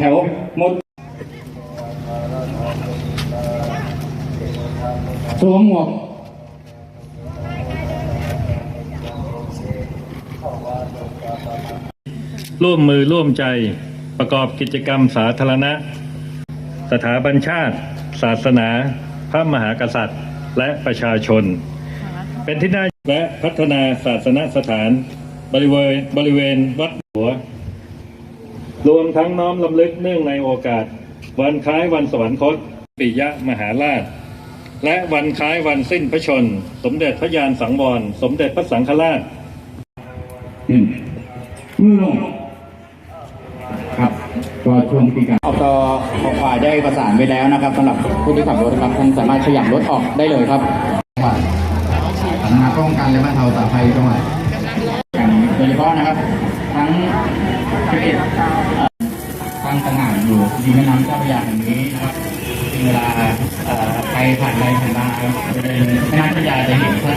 แถวหมดสวมหมวกร่วมมือร่วมใจประกอบกิจกรรมสาธารณะ สถาบันชาติ ศาสนา พระมหากษัตริย์ และประชาชน เป็นที่น่าและพัฒนาศาสนสถาน บริเวณบริเวณวัดหัว รวมทั้งน้อมลำลึกเนื่องในโอกาส วันคล้ายวันสวรรคตปิยมหาราช และวันคล้ายวันสิ้นพระชน สมเด็จพระยานสังวร สมเด็จพระสังฆราชอืมมือลงครับก็ช่วงปีการอบตขอควายได้ประสานไว้แล้วนะครับสำหรับผู้ที่ขับรถครับท่านสามารถขยับรถออกได้เลยครับจังหวัดสำนักงานป้องกันและบรรเทาสาธารณภัยจังหวัดโด ยเฉพาะนะครับ ทั้งสิบเอ็ดตั้งตระหง่านอยู่ริมแม่น้ำเจ้าพระยาแห่งนี้นะครับเวลาใครผ่านไปผ่านมาบริเวณแม่น้ำเจ้าพระยาจะเห็นพระ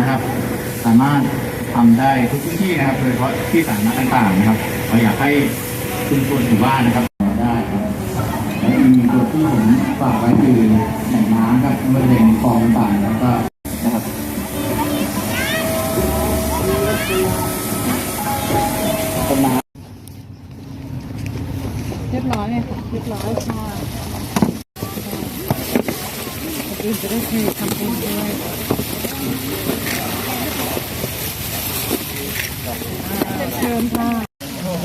นะครับ สามารถทำได้ทุกพื้นที่นะครับ โดยเฉพาะที่สาธารณะต่างๆนะครับเราอยากให้ชุมชนหมู่บ้านนะครับ มีตัวที่ผมฝากไว้คือแหล่งน้ำครับไม่ว่าจะเป็นคลองต่างแล้วก็นะครับเรียบร้อยเลยค่ะเรียบร้อยค่ะคนอื่นจะได้เคยทำบุญด้วยเชิญค่ะ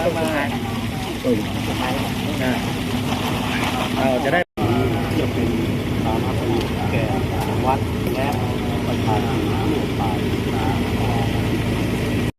มาเราจะได้จะเป็นสามัคคีแก่วัดและประชาชนทั่วไปนะ